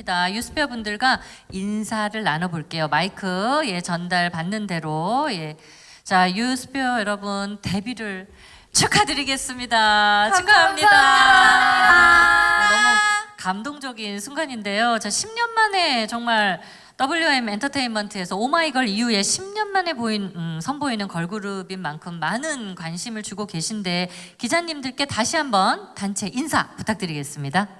좋습니다. 유스페어 분들과 인사를 나눠볼게요. 마이크 예 전달 받는 대로 예. 자 유스페어 여러분 데뷔를 축하드리겠습니다. 축하합니다. 네, 너무 감동적인 순간인데요. 자 10년 만에 정말 WM 엔터테인먼트에서 오마이걸 이후에 10년 만에 보인 음, 선보이는 걸그룹인 만큼 많은 관심을 주고 계신데 기자님들께 다시 한번 단체 인사 부탁드리겠습니다.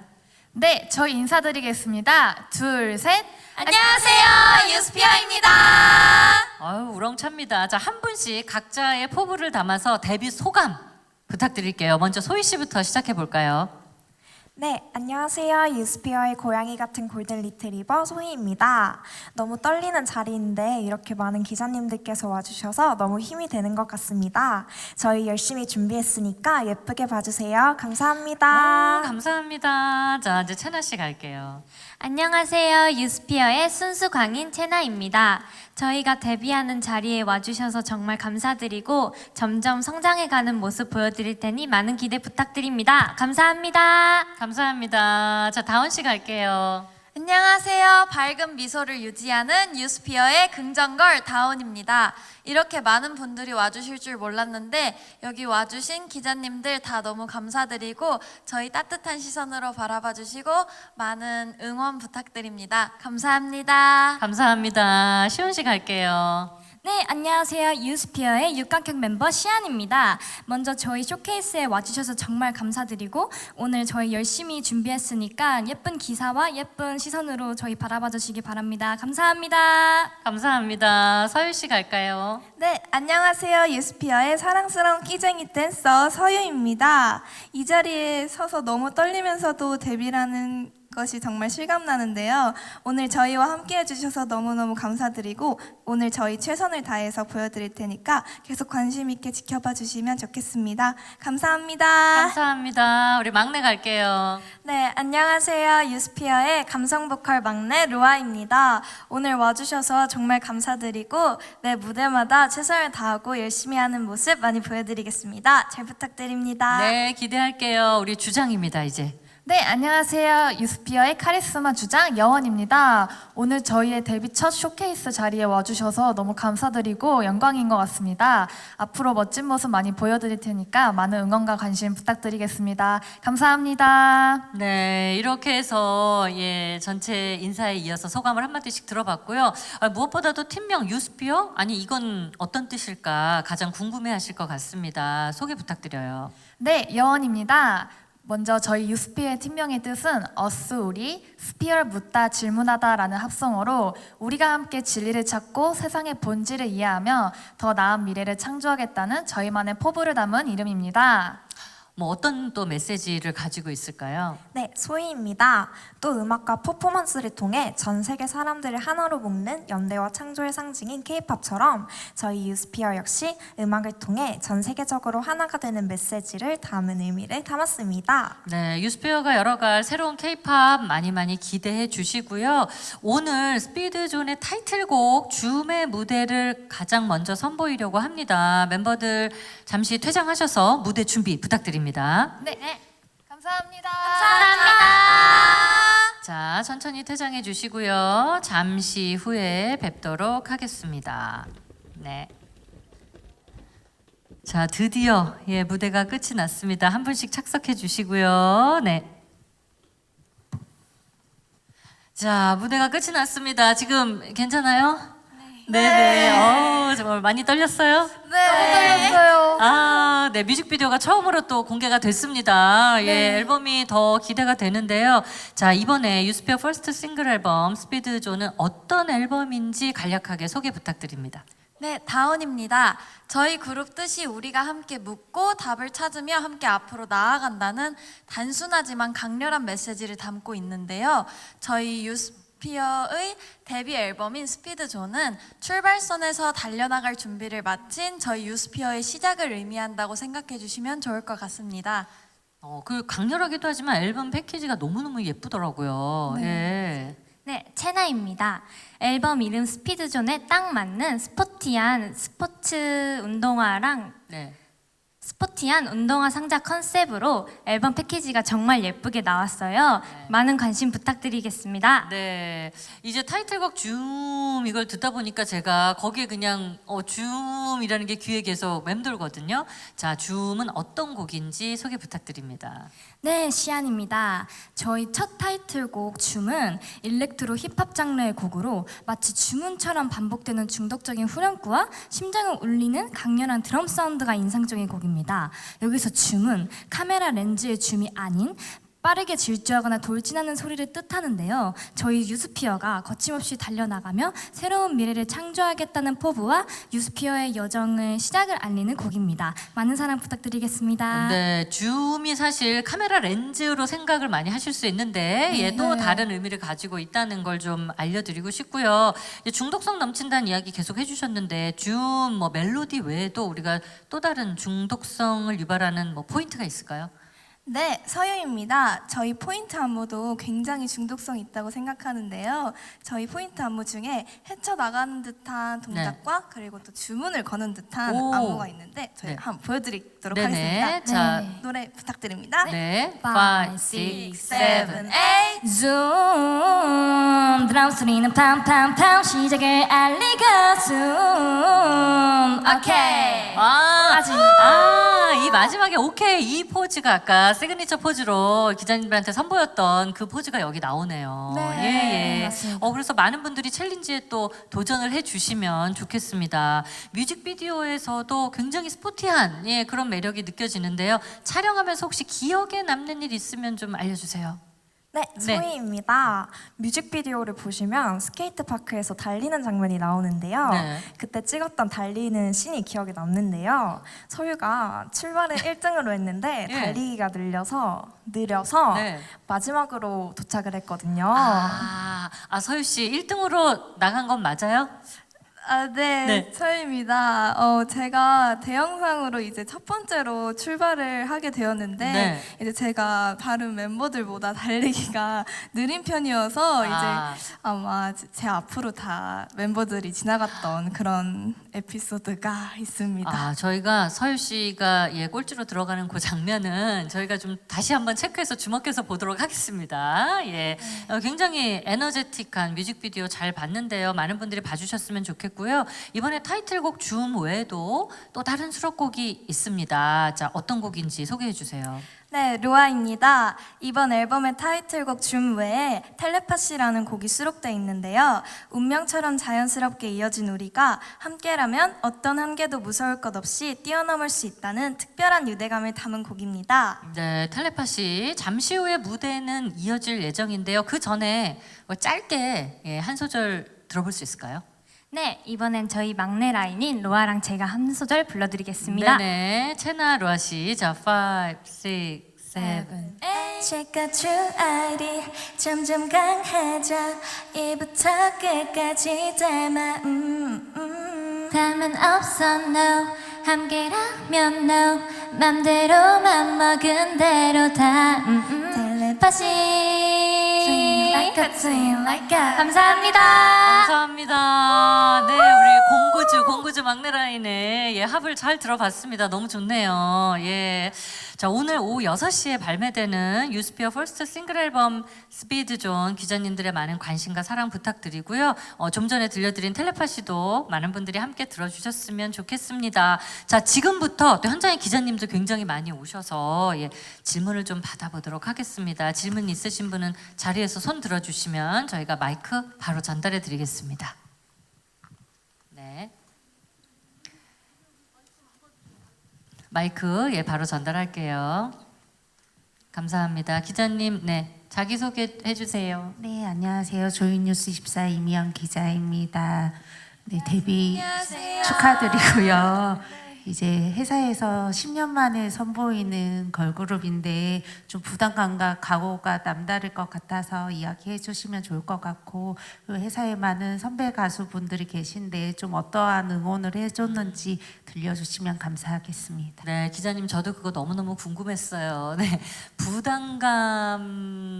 네, 저희 인사드리겠습니다. 둘, 셋. 안녕하세요, 유스피아입니다. 아유 우렁찹니다. 자 한 분씩 각자의 포부를 담아서 데뷔 소감 부탁드릴게요. 먼저 소희 씨부터 시작해 볼까요? 네, 안녕하세요. 유스피어의 고양이 같은 골든 리트리버 소희입니다. 너무 떨리는 자리인데 이렇게 많은 기자님들께서 와주셔서 너무 힘이 되는 것 같습니다. 저희 열심히 준비했으니까 예쁘게 봐주세요. 감사합니다. 아, 감사합니다. 자 이제 채나 씨 갈게요. 안녕하세요. 유스피어의 순수 광인 채나입니다. 저희가 데뷔하는 자리에 와주셔서 정말 감사드리고 점점 성장해가는 모습 보여드릴 테니 많은 기대 부탁드립니다. 감사합니다. 감사합니다. 자 다원 씨 갈게요. 안녕하세요. 밝은 미소를 유지하는 유스피어의 긍정걸 다운입니다. 이렇게 많은 분들이 와주실 줄 몰랐는데 여기 와주신 기자님들 다 너무 감사드리고 저희 따뜻한 시선으로 바라봐 주시고 많은 응원 부탁드립니다. 감사합니다. 감사합니다. 시온 씨 갈게요. 네, 안녕하세요. 유스피어의 육각형 멤버 시안입니다. 먼저 저희 쇼케이스에 와주셔서 정말 감사드리고 오늘 저희 열심히 준비했으니까 예쁜 기사와 예쁜 시선으로 저희 바라봐 주시기 바랍니다. 감사합니다. 감사합니다. 서유 씨 갈까요? 네, 안녕하세요. 유스피아의 사랑스러운 끼쟁이 댄서 서유입니다. 이 자리에 서서 너무 떨리면서도 데뷔라는 것이 정말 실감나는데요. 오늘 저희와 함께 해주셔서 너무너무 감사드리고 오늘 저희 최선을 다해서 보여드릴 테니까 계속 관심 있게 지켜봐 주시면 좋겠습니다. 감사합니다. 감사합니다. 우리 막내 갈게요. 네, 안녕하세요. 유스피어의 감성 보컬 막내 루아입니다. 오늘 와주셔서 정말 감사드리고 매 무대마다 최선을 다하고 열심히 하는 모습 많이 보여드리겠습니다. 잘 부탁드립니다. 네 기대할게요. 우리 주장입니다 이제. 네, 안녕하세요. 유스피어의 카리스마 주장 여원입니다. 오늘 저희의 데뷔 첫 쇼케이스 자리에 와주셔서 너무 감사드리고 영광인 것 같습니다. 앞으로 멋진 모습 많이 보여드릴 테니까 많은 응원과 관심 부탁드리겠습니다. 감사합니다. 네, 이렇게 해서 예 전체 인사에 이어서 소감을 한 마디씩 들어봤고요. 아, 무엇보다도 팀명 유스피어 아니 이건 어떤 뜻일까 가장 궁금해 하실 것 같습니다. 소개 부탁드려요. 네, 여원입니다. 먼저 저희 유스피의 팀명의 뜻은 어스 우리, 스피어 묻다 질문하다라는 합성어로 우리가 함께 진리를 찾고 세상의 본질을 이해하며 더 나은 미래를 창조하겠다는 저희만의 포부를 담은 이름입니다. 뭐 어떤 또 메시지를 가지고 있을까요? 네, 소희입니다. 또 음악과 퍼포먼스를 통해 전 세계 사람들을 하나로 묶는 연대와 창조의 상징인 K-팝처럼 저희 유스피어 역시 음악을 통해 전 세계적으로 하나가 되는 메시지를 담은 의미를 담았습니다. 네, 유스페어가 열어갈 새로운 케이팝 많이 많이 기대해 주시고요. 오늘 스피드존의 타이틀곡 줌의 무대를 가장 먼저 선보이려고 합니다. 멤버들 잠시 퇴장하셔서 무대 준비 부탁드립니다. 네, 감사합니다. 자, 천천히 퇴장해 주시고요. 잠시 후에 뵙도록 하겠습니다. 네. 자, 드디어 예, 무대가 끝이 났습니다. 한 분씩 착석해 주시고요. 네. 자, 무대가 끝이 났습니다. 지금 괜찮아요? 네. 네. 어, 정말 많이 떨렸어요? 네, 떨렸어요. 아, 네. 뮤직비디오가 처음으로 또 공개가 됐습니다. 예, 앨범이 더 기대가 되는데요. 자, 이번에 유스페어 퍼스트 싱글 앨범 스피드존은 어떤 앨범인지 간략하게 소개 부탁드립니다. 네, 다운입니다. 저희 그룹 뜻이 우리가 함께 묻고 답을 찾으며 함께 앞으로 나아간다는 단순하지만 강렬한 메시지를 담고 있는데요. 저희 유스 피어의 데뷔 앨범인 스피드존은 출발선에서 달려나갈 준비를 마친 저희 유스피어의 시작을 의미한다고 생각해 주시면 좋을 것 같습니다. 어, 그 강렬하기도 하지만 앨범 패키지가 너무너무 예쁘더라고요. 예. 네, 채나입니다. 앨범 이름 스피드존에 딱 맞는 스포티한 스포츠 운동화랑 네. 스포티한 운동화 상자 컨셉으로 앨범 패키지가 정말 예쁘게 나왔어요. 많은 관심 부탁드리겠습니다. 네, 이제 타이틀곡 줌 이걸 듣다 보니까 제가 거기에 그냥 어, 줌이라는 게 귀에 계속 맴돌거든요. 자, 줌은 어떤 곡인지 소개 부탁드립니다. 네, 시안입니다. 저희 첫 타이틀곡 줌은 일렉트로 힙합 장르의 곡으로 마치 주문처럼 반복되는 중독적인 후렴구와 심장을 울리는 강렬한 드럼 사운드가 인상적인 곡입니다. 여기서 줌은 카메라 렌즈의 줌이 아닌 빠르게 질주하거나 돌진하는 소리를 뜻하는데요. 저희 유스피어가 거침없이 달려나가며 새로운 미래를 창조하겠다는 포부와 유스피어의 여정의 시작을 알리는 곡입니다. 많은 사랑 부탁드리겠습니다. 네, 줌이 사실 카메라 렌즈로 생각을 많이 하실 수 있는데 예, 또 다른 의미를 가지고 있다는 걸 좀 알려드리고 싶고요. 이제 중독성 넘친다는 이야기 계속 해주셨는데 줌 뭐 멜로디 외에도 우리가 또 다른 중독성을 유발하는 뭐 포인트가 있을까요? 네, 서유입니다. 저희 포인트 안무도 굉장히 중독성 있다고 생각하는데요. 저희 포인트 안무 중에 헤쳐나가는 듯한 동작과 그리고 또 주문을 거는 듯한 네. 오. 안무가 있는데 저희 네. 한번 보여드리도록 네네. 하겠습니다. 자, 노래 부탁드립니다. 네, Five, 5, 6, six, 7, seven, eight. 줌 드럼 소리는 팜팜팜 시작을 알리고 줌 오케이 아. 아, 이 마지막에 오케이 이 포즈가 아까 시그니처 포즈로 기자님들한테 선보였던 그 포즈가 여기 나오네요. 네, 예, 예. 맞습니다. 어, 그래서 많은 분들이 챌린지에 또 도전을 해 주시면 좋겠습니다. 뮤직비디오에서도 굉장히 스포티한 예, 그런 매력이 느껴지는데요. 촬영하면서 혹시 기억에 남는 일 있으면 좀 알려주세요. 네, 네. 소희입니다. 뮤직비디오를 보시면 스케이트 파크에서 달리는 장면이 나오는데요. 네. 그때 찍었던 달리는 씬이 기억에 남는데요. 소유가 출발을 1등으로 했는데 예. 달리기가 늘려서 느려서 네. 마지막으로 도착을 했거든요. 아, 아 서유 씨 1등으로 나간 건 맞아요? 아, 네, 네. 서유입니다. 어, 제가 대영상으로 이제 첫 번째로 출발을 하게 되었는데 네. 이제 제가 다른 멤버들보다 달리기가 느린 편이어서 아. 이제 아마 제- 제 앞으로 다 멤버들이 지나갔던 그런 에피소드가 있습니다. 아, 저희가 서유 씨가 예, 꼴찌로 들어가는 그 장면은 저희가 좀 다시 한번 체크해서 주목해서 보도록 하겠습니다. 예. 어, 굉장히 에너제틱한 뮤직비디오 잘 봤는데요. 많은 분들이 봐주셨으면 좋겠고요. 이번에 타이틀곡 줌 외에도 또 다른 수록곡이 있습니다. 자, 어떤 곡인지 소개해 주세요. 네, 루아입니다. 이번 앨범의 타이틀곡 줌 외에 텔레파시라는 곡이 수록되어 있는데요. 운명처럼 자연스럽게 이어진 우리가 함께라면 어떤 한계도 무서울 것 없이 뛰어넘을 수 있다는 특별한 유대감을 담은 곡입니다. 네, 텔레파시 잠시 후에 무대는 이어질 예정인데요. 그 전에 뭐 짧게 예, 한 소절 들어볼 수 있을까요? 네 이번엔 저희 막내 라인인 로아랑 제가 한 소절 불러드리겠습니다. 네네, 채나 로아 씨, 자, 5, 6, 7. 제가 주알이 점점 강해져 이부터 끝까지 닮아 음, 음. 다만 없어 no. 함께라면 no. 맘대로 맘먹은 대로 다 음, 음. 텔레파시 감사합니다 감사합니다. 네, 우리 공구주, 공구주 막내 라인의 예, 합을 잘 들어봤습니다. 너무 좋네요. 예. 자, 오늘 오후 6시에 발매되는 유스피어 퍼스트 싱글 앨범 스피드 존 기자님들의 많은 관심과 사랑 부탁드리고요. 어, 좀 전에 들려드린 텔레파시도 많은 분들이 함께 들어주셨으면 좋겠습니다. 자, 지금부터 또 현장에 기자님들 굉장히 많이 오셔서 예, 질문을 좀 받아보도록 하겠습니다. 질문 있으신 분은 자리에서 손 들어주시면 저희가 마이크 바로 전달해 드리겠습니다. 마이크 예 바로 전달할게요. 감사합니다. 기자님 네 자기 소개 해 주세요. 네, 안녕하세요. 조인뉴스 24 이미영 기자입니다. 네, 데뷔 축하드리고요. 이제 회사에서 10년 만에 선보이는 걸그룹인데 좀 부담감과 각오가 남다를 것 같아서 이야기해 주시면 좋을 것 같고 그리고 회사에 많은 선배 가수분들이 계신데 좀 어떠한 응원을 해줬는지 들려주시면 감사하겠습니다. 네 기자님 저도 그거 너무 너무 궁금했어요. 네 부담감이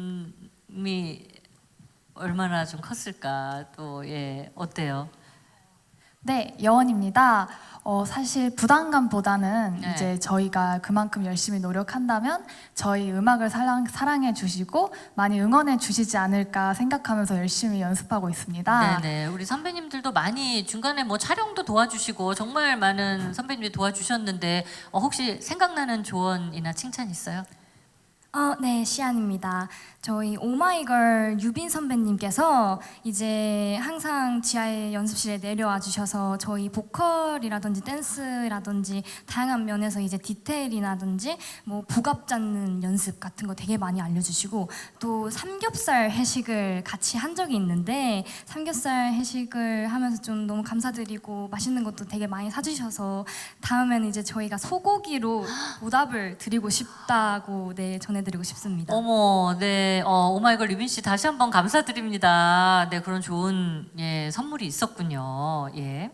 얼마나 좀 컸을까 또 예 어때요? 네, 여원입니다. 어, 사실 부담감보다는 네. 이제 저희가 그만큼 열심히 노력한다면 저희 음악을 사랑, 사랑해 주시고 많이 응원해 주시지 않을까 생각하면서 열심히 연습하고 있습니다. 네네. 우리 선배님들도 많이 중간에 뭐 촬영도 도와주시고 정말 많은 선배님들이 도와주셨는데 어, 혹시 생각나는 조언이나 칭찬 있어요? 어, 네, 시안입니다. 저희 오마이걸 유빈 선배님께서 이제 항상 지하의 연습실에 내려와 주셔서 저희 보컬이라든지 댄스라든지 다양한 면에서 이제 디테일이라든지 뭐 부갑 잡는 연습 같은 거 되게 많이 알려주시고 또 삼겹살 회식을 같이 한 적이 있는데 삼겹살 회식을 하면서 좀 너무 감사드리고 맛있는 것도 되게 많이 사주셔서 다음에는 이제 저희가 소고기로 보답을 드리고 싶다고 네 전해 드리고 싶습니다. 어머, 네, 어, 오마이걸 리빈 씨 다시 한번 감사드립니다. 네, 그런 좋은 예, 선물이 있었군요. 예.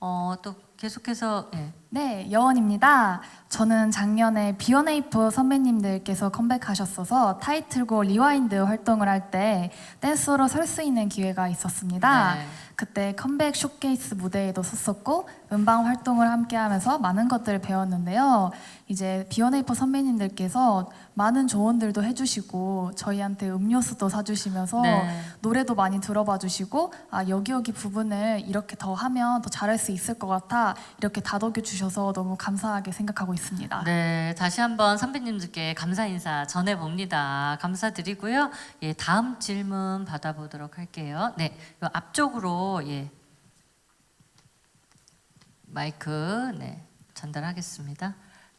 어, 또 계속해서 예. 네, 여원입니다. 저는 작년에 비오네이프 선배님들께서 컴백하셨어서 타이틀곡 리와인드 활동을 할 때 댄서로 설 수 있는 기회가 있었습니다. 네. 그때 컴백 쇼케이스 무대에도 섰었고 음방 활동을 함께 하면서 많은 것들을 배웠는데요. 이제 비오네이프 선배님들께서 많은 조언들도 해주시고 저희한테 음료수도 사주시면서 네. 노래도 많이 들어봐 주시고 아 여기 여기 부분을 이렇게 더 하면 더 잘할 수 있을 것 같아 이렇게 다독여 주셔서 너무 감사하게 생각하고 있습니다. 네, 다시 한번 선배님들께 감사 인사 전해 봅니다. 감사드리고요. 예, 다음 질문 받아보도록 할게요. 네, 요 앞쪽으로 예. 마이크 네, 전달하겠습니다.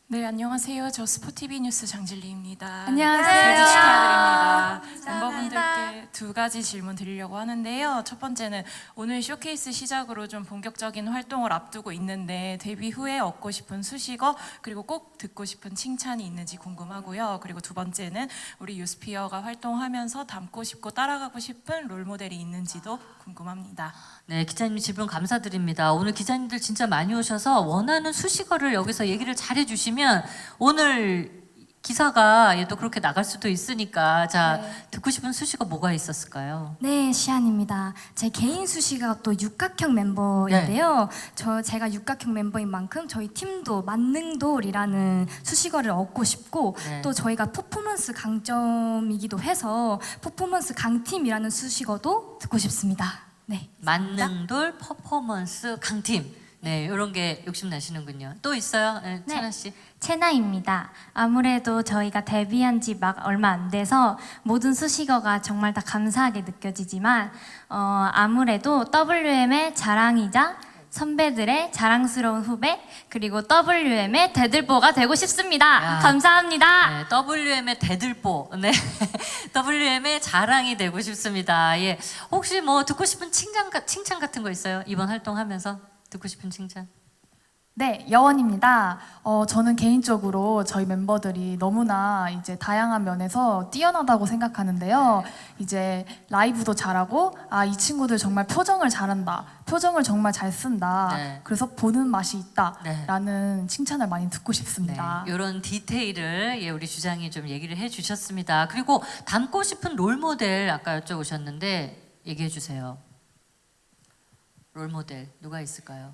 네, 안녕하세요. 저 스포티비 뉴스 장진리입니다. 안녕하세요. 데뷔 축하드립니다. 감사합니다. 멤버분들께 두 가지 질문 드리려고 하는데요. 첫 번째는 오늘 쇼케이스 시작으로 좀 본격적인 활동을 앞두고 있는데 데뷔 후에 얻고 싶은 수식어 그리고 꼭 듣고 싶은 칭찬이 있는지 궁금하고요. 그리고 두 번째는 우리 유스피어가 활동하면서 닮고 싶고 따라가고 싶은 롤 모델이 있는지도 궁금합니다. 네, 기자님 질문 감사드립니다. 오늘 기자님들 진짜 많이 오셔서 원하는 수식어를 여기서 얘기를 잘 해 주시면 오늘 기사가 예, 또 그렇게 나갈 수도 있으니까 자 듣고 싶은 수식어 뭐가 있었을까요? 네, 시안입니다. 제 개인 수식어가 또 육각형 멤버인데요. 저 제가 육각형 멤버인 만큼 저희 팀도 만능돌이라는 수식어를 얻고 싶고 네. 또 저희가 퍼포먼스 강점이기도 해서 퍼포먼스 강팀이라는 수식어도 듣고 싶습니다. 네. 만능돌 퍼포먼스 강팀. 네, 이런 게 욕심 나시는군요. 또 있어요, 네, 네. 씨. 채나입니다. 아무래도 저희가 데뷔한 지 막 얼마 안 돼서 모든 수식어가 정말 다 감사하게 느껴지지만 어, 아무래도 WM의 자랑이자 선배들의 자랑스러운 후배 그리고 WM의 대들보가 되고 싶습니다. 야. 감사합니다. 네, WM의 대들보, 네, WM의 자랑이 되고 싶습니다. 예, 혹시 뭐 듣고 싶은 칭찬, 가- 칭찬 같은 거 있어요? 이번 활동하면서 듣고 싶은 칭찬? 네, 여원입니다. 어, 저는 개인적으로 저희 멤버들이 너무나 이제 다양한 면에서 뛰어나다고 생각하는데요. 이제 라이브도 잘하고, 아, 이 친구들 정말 표정을 잘한다. 표정을 정말 잘 쓴다. 네. 그래서 보는 맛이 있다. 네. 라는 칭찬을 많이 듣고 싶습니다. 네, 이런 디테일을 예, 우리 주장이 좀 얘기를 해주셨습니다. 그리고 닮고 싶은 롤 모델 아까 여쭤보셨는데 얘기해 주세요. 롤 모델 누가 있을까요?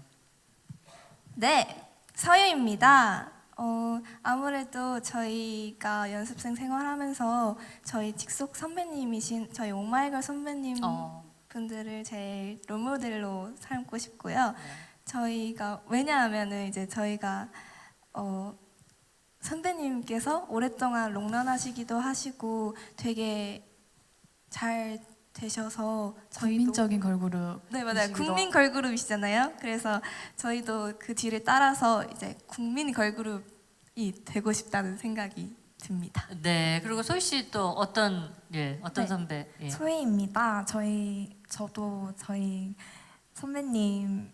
네, 서유입니다. 어, 아무래도 저희가 연습생 생활하면서 저희 직속 선배님이신 저희 오마이걸 선배님 어, 분들을 제일 롤모델로 삼고 싶고요. 저희가 왜냐하면은 이제 저희가 어, 선배님께서 오랫동안 롱런하시기도 하시고 되게 잘 되셔서 저희도 국민적인 걸그룹. 네 맞아요 이시기도 국민 걸그룹이시잖아요. 그래서 저희도 그 뒤를 따라서 이제 국민 걸그룹이 되고 싶다는 생각이 듭니다. 네. 그리고 소희 씨 또 어떤 예 어떤 네. 선배? 예. 소희입니다. 저희 저도 저희 선배님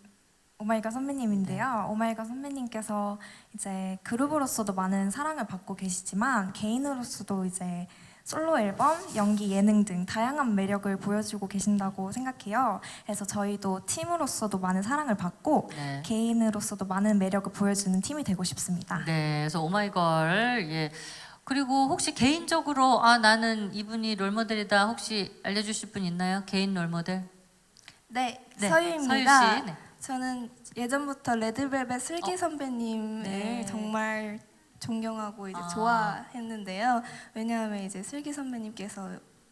오마이갓 선배님인데요. 오마이갓 선배님께서 이제 그룹으로서도 많은 사랑을 받고 계시지만 개인으로서도 이제 솔로 앨범, 연기, 예능 등 다양한 매력을 보여주고 계신다고 생각해요. 그래서 저희도 팀으로서도 많은 사랑을 받고 네. 개인으로서도 많은 매력을 보여주는 팀이 되고 싶습니다. 네, 그래서 오마이걸 예. 그리고 혹시 개인적으로 아 나는 이분이 롤모델이다 혹시 알려주실 분 있나요? 개인 롤모델? 네, 네, 서유입니다. 서유 씨. 네. 저는 예전부터 레드벨벳 슬기 어. 선배님을 네. 정말 존경하고 이제 아. 좋아했는데요. 왜냐하면 이제 슬기 선배님께서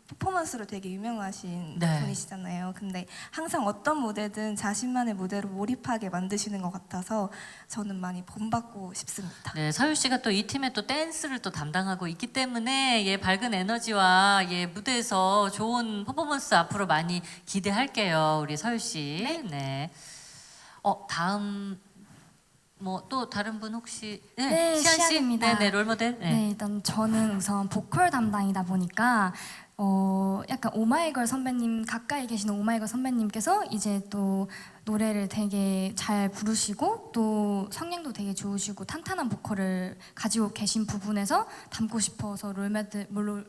퍼포먼스로 되게 유명하신 네. 분이시잖아요. 근데 항상 어떤 무대든 자신만의 무대로 몰입하게 만드시는 것 같아서 저는 많이 본받고 싶습니다. 네, 서유 씨가 또 이 팀에 또 댄스를 또 담당하고 있기 때문에 예 밝은 에너지와 예 무대에서 좋은 퍼포먼스 앞으로 많이 기대할게요, 우리 서유 씨. 네. 어 다음 뭐 또 다른 분 혹시 네, 시안 씨, 시안입니다. 네, 네 롤모델. 네. 네, 일단 저는 우선 보컬 담당이다 보니까 어 약간 오마이걸 선배님 가까이 계시는 오마이걸 선배님께서 이제 또 노래를 되게 잘 부르시고 또 성량도 되게 좋으시고 탄탄한 보컬을 가지고 계신 부분에서 담고 싶어서 롤모델 롤,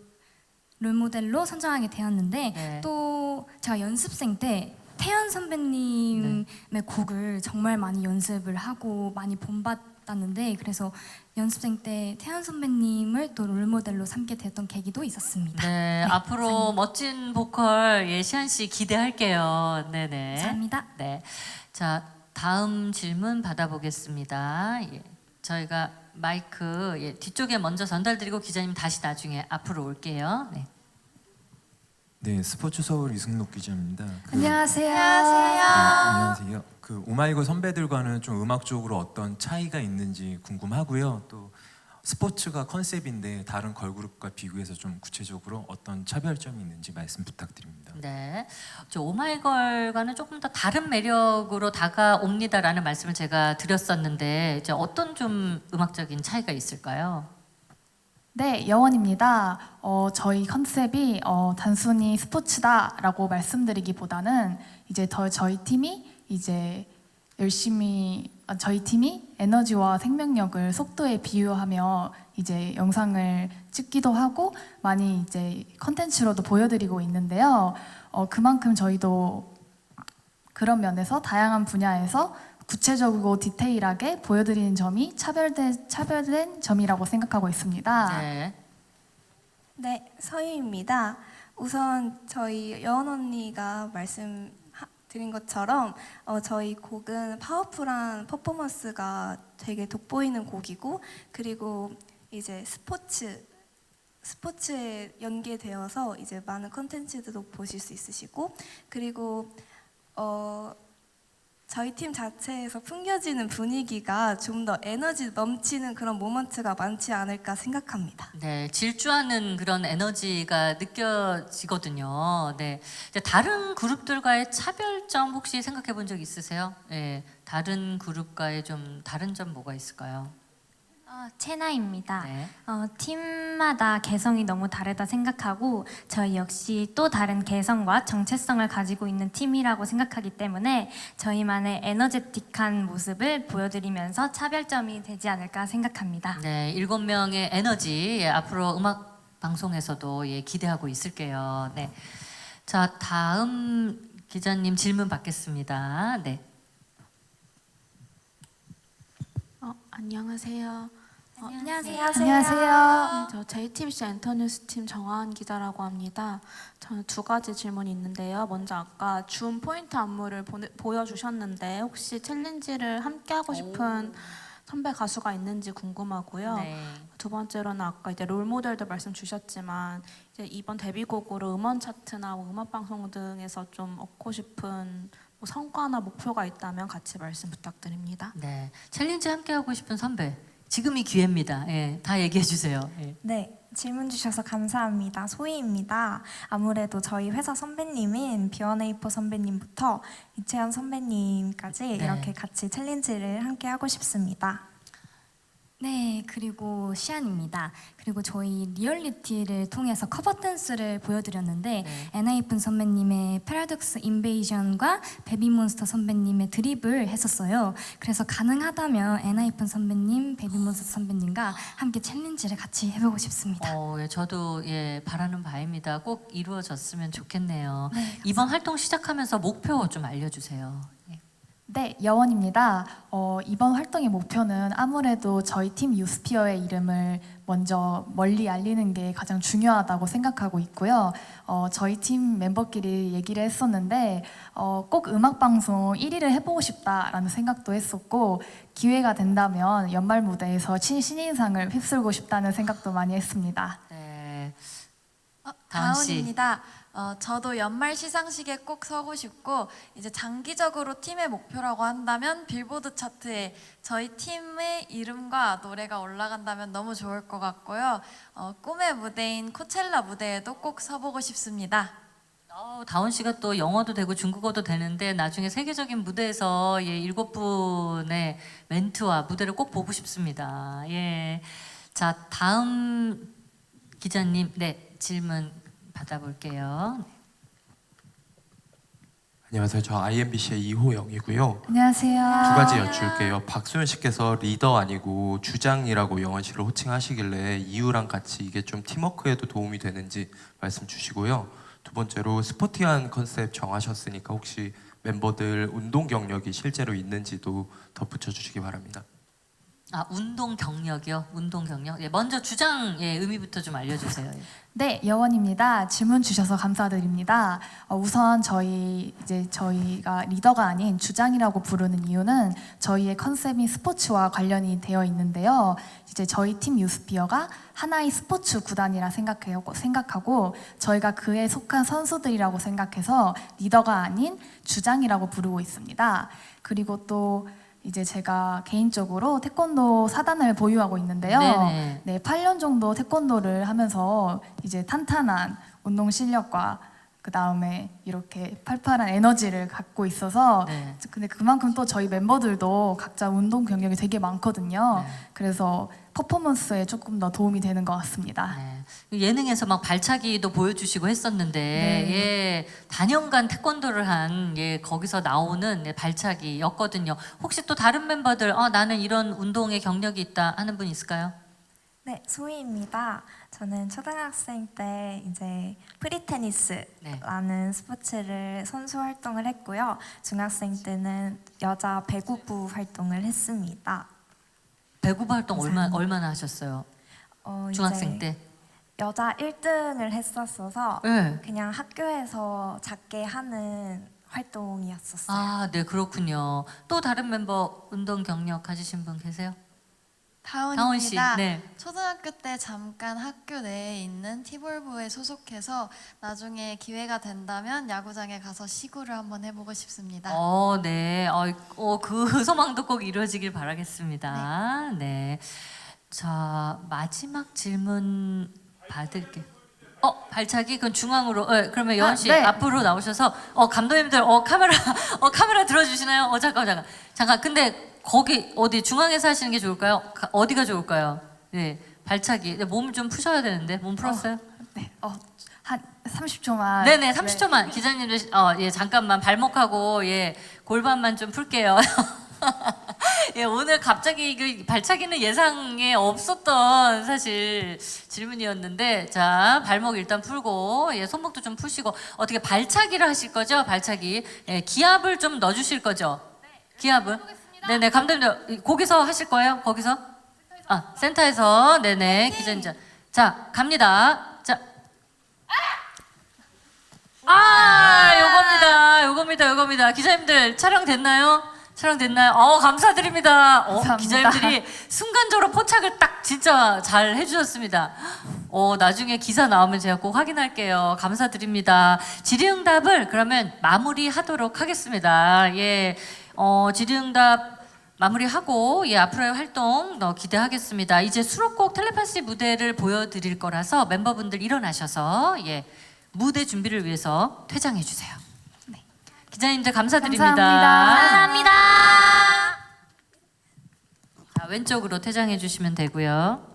롤모델로 선정하게 되었는데 네. 또 제가 연습생 때 태연 선배님의 곡을 정말 많이 연습을 하고 많이 본받았는데 그래서 연습생 때 태연 선배님을 또 롤모델로 삼게 됐던 계기도 있었습니다. 네, 앞으로 멋진 보컬 예 시안 씨 기대할게요. 네, 네. 감사합니다. 네. 자, 다음 질문 받아보겠습니다. 예. 저희가 마이크 예, 뒤쪽에 먼저 전달드리고 기자님 다시 나중에 앞으로 올게요. 네. 네, 스포츠 서울 이승록 기자입니다. 그, 안녕하세요. 네, 안녕하세요. 그 오마이걸 선배들과는 좀 음악적으로 어떤 차이가 있는지 궁금하고요. 또 스포츠가 컨셉인데 다른 걸그룹과 비교해서 좀 구체적으로 어떤 차별점이 있는지 말씀 부탁드립니다. 네. 저 오마이걸과는 조금 더 다른 매력으로 다가옵니다라는 말씀을 제가 드렸었는데 이제 어떤 좀 음악적인 차이가 있을까요? 네, 여원입니다. 어, 저희 컨셉이 어, 단순히 스포츠다라고 말씀드리기보다는 이제 더 저희 팀이 이제 열심히 아, 저희 팀이 에너지와 생명력을 속도에 비유하며 이제 영상을 찍기도 하고 많이 이제 컨텐츠로도 보여드리고 있는데요. 어, 그만큼 저희도 그런 면에서 다양한 분야에서 구체적이고 디테일하게 보여드리는 점이 차별된, 차별된 점이라고 생각하고 있습니다. 네. 네, 서유입니다. 우선 저희 여원 언니가 말씀 드린 것처럼 어, 저희 곡은 파워풀한 퍼포먼스가 되게 돋보이는 곡이고 그리고 이제 스포츠 스포츠에 연계되어서 이제 많은 컨텐츠들도 보실 수 있으시고 그리고 어 저희 팀 자체에서 풍겨지는 분위기가 좀 더 에너지 넘치는 그런 모먼트가 많지 않을까 생각합니다. 네, 질주하는 그런 에너지가 느껴지거든요. 네, 이제 다른 그룹들과의 차별점 혹시 생각해 본 적 있으세요? 네, 다른 그룹과의 좀 다른 점 뭐가 있을까요? 어, 채나입니다. 네. 어, 팀마다 개성이 너무 다르다 생각하고 저희 역시 또 다른 개성과 정체성을 가지고 있는 팀이라고 생각하기 때문에 저희만의 에너제틱한 모습을 보여드리면서 차별점이 되지 않을까 생각합니다. 네, 일곱 명의 에너지 예, 앞으로 음악 방송에서도 예, 기대하고 있을게요. 네, 자 다음 기자님 질문 받겠습니다. 네. 어, 안녕하세요. 어, 안녕하세요. 안녕하세요. 네, 저 JTBC 엔터뉴스 팀 정하은 기자라고 합니다. 저는 두 가지 질문이 있는데요. 먼저 아까 줌 포인트 안무를 보내, 보여주셨는데 혹시 챌린지를 함께 하고 싶은 선배 가수가 있는지 궁금하고요. 네. 두 번째로는 아까 이제 롤 모델도 말씀 주셨지만 이제 이번 데뷔곡으로 음원 차트나 뭐 음악 방송 등에서 좀 얻고 싶은 뭐 성과나 목표가 있다면 같이 말씀 부탁드립니다. 네, 챌린지 함께 하고 싶은 선배 지금이 기회입니다. 예, 다 얘기해 주세요. 예. 네, 질문 주셔서 감사합니다. 소희입니다. 아무래도 저희 회사 선배님인 비원에이퍼 선배님부터 이채연 선배님까지 네. 이렇게 같이 챌린지를 함께 하고 싶습니다. 네, 그리고 시안입니다. 그리고 저희 리얼리티를 통해서 커버 댄스를 보여드렸는데 네. 엔하이픈 선배님의 패러독스 인베이션과 베비몬스터 선배님의 드립을 했었어요. 그래서 가능하다면 엔하이픈 선배님, 베비몬스터 선배님과 함께 챌린지를 같이 해보고 싶습니다. 어, 예, 저도 예 바라는 바입니다. 꼭 이루어졌으면 좋겠네요. 네, 이번 활동 시작하면서 목표 좀 알려주세요. 예. 네, 여원입니다. 어, 이번 활동의 목표는 아무래도 저희 팀 유스피어의 이름을 먼저 멀리 알리는 게 가장 중요하다고 생각하고 있고요. 어, 저희 팀 멤버끼리 얘기를 했었는데 어, 꼭 음악 방송 1위를 해보고 싶다라는 생각도 했었고 기회가 된다면 연말 무대에서 신- 신인상을 휩쓸고 싶다는 생각도 많이 했습니다. 네. 어, 다은 씨. 다운입니다. 어, 저도 연말 시상식에 꼭 서고 싶고 이제 장기적으로 팀의 목표라고 한다면 빌보드 차트에 저희 팀의 이름과 노래가 올라간다면 너무 좋을 것 같고요. 어, 꿈의 무대인 코첼라 무대에도 꼭 서보고 싶습니다. 어, 다운 씨가 또 영어도 되고 중국어도 되는데 나중에 세계적인 무대에서 예, 일곱 분의 멘트와 무대를 꼭 보고 싶습니다. 예. 자, 다음 기자님, 네, 질문 받아볼게요. 안녕하세요. 저 IMBC의 이호영이고요. 안녕하세요. 두 가지 여쭐게요. 박소연 씨께서 리더 아니고 주장이라고 영원 씨를 호칭하시길래 이유랑 같이 이게 좀 팀워크에도 도움이 되는지 말씀 주시고요. 두 번째로 스포티한 컨셉 정하셨으니까 혹시 멤버들 운동 경력이 실제로 있는지도 덧붙여 주시기 바랍니다. 아, 운동 경력이요? 운동 경력? 예, 먼저 주장 예, 의미부터 좀 알려주세요. 예. 네, 여원입니다. 질문 주셔서 감사드립니다. 어, 우선 저희 이제 저희가 리더가 아닌 주장이라고 부르는 이유는 저희의 컨셉이 스포츠와 관련이 되어 있는데요. 이제 저희 팀 유스피어가 하나의 스포츠 구단이라 생각해요. 생각하고 저희가 그에 속한 선수들이라고 생각해서 리더가 아닌 주장이라고 부르고 있습니다. 그리고 또 이제 제가 개인적으로 태권도 사단을 보유하고 있는데요. 네네. 네, 8년 정도 태권도를 하면서 이제 탄탄한 운동 실력과 그 다음에 이렇게 팔팔한 에너지를 갖고 있어서 네. 근데 그만큼 또 저희 멤버들도 각자 운동 경력이 되게 많거든요. 네. 그래서 퍼포먼스에 조금 더 도움이 되는 것 같습니다. 네. 예능에서 막 발차기도 보여주시고 했었는데 네. 예, 단연간 태권도를 한 예, 거기서 나오는 예, 발차기였거든요. 혹시 또 다른 멤버들 어, 나는 이런 운동에 경력이 있다 하는 분 있을까요? 네, 소희입니다. 저는 초등학생 때 이제 프리테니스라는 네. 스포츠를 선수 활동을 했고요. 중학생 때는 여자 배구부 활동을 했습니다. 배구 활동 얼마. 얼마나 하셨어요? 어, 중학생 때? 여자 1등을 했었어서 네. 그냥 학교에서 작게 하는 활동이었었어요. 아, 네 그렇군요. 또 다른 멤버 운동 경력 가지신 분 계세요? 다운 씨, 다운입니다. 네. 초등학교 때 잠깐 학교 내에 있는 티볼부에 소속해서 나중에 기회가 된다면 야구장에 가서 시구를 한번 해보고 싶습니다. 어, 네. 어, 어, 그 소망도 꼭 이루어지길 바라겠습니다. 네. 자, 마지막 질문 받을게. 어, 발차기 그건 중앙으로. 어, 그러면 여원 씨 아, 네. 앞으로 나오셔서 어, 감독님들 어, 카메라 어, 카메라 들어 주시나요? 어, 잠깐 잠깐. 잠깐. 근데 거기 어디 중앙에서 하시는 게 좋을까요? 가- 어디가 좋을까요? 네. 발차기. 네, 몸을 좀 푸셔야 되는데. 몸 풀었어요? 네, 어, 한 30초만. 네네 30초만 기자님들 어, 예 잠깐만 발목하고 예 골반만 좀 풀게요. 예 오늘 갑자기 그 발차기는 예상에 없었던 사실 질문이었는데 자 발목 일단 풀고 예 손목도 좀 푸시고 어떻게 발차기를 하실 거죠 발차기 예 기압을 좀 넣어주실 거죠 기압을 네네 감독님들 거기서 하실 거예요 거기서 아 센터에서 네네 기자님 자, 자 갑니다 자 아, 요겁니다. 요겁니다. 요겁니다. 기자님들 촬영 됐나요? 촬영 됐나요? 어, 감사드립니다. 어, 감사합니다. 기자님들이 순간적으로 포착을 딱 진짜 잘 해주셨습니다. 어, 나중에 기사 나오면 제가 꼭 확인할게요. 감사드립니다. 질의응답을 그러면 마무리하도록 하겠습니다. 예, 어, 질의응답 마무리하고 예, 앞으로의 활동 더 기대하겠습니다. 이제 수록곡 텔레파시 무대를 보여드릴 거라서 멤버분들 일어나셔서 예, 무대 준비를 위해서 퇴장해 주세요. 네. 기자님들 감사드립니다. 감사합니다. 자, 왼쪽으로 퇴장해 주시면 되고요.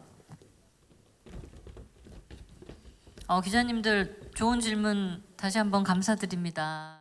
어, 기자님들 좋은 질문 다시 한번 감사드립니다.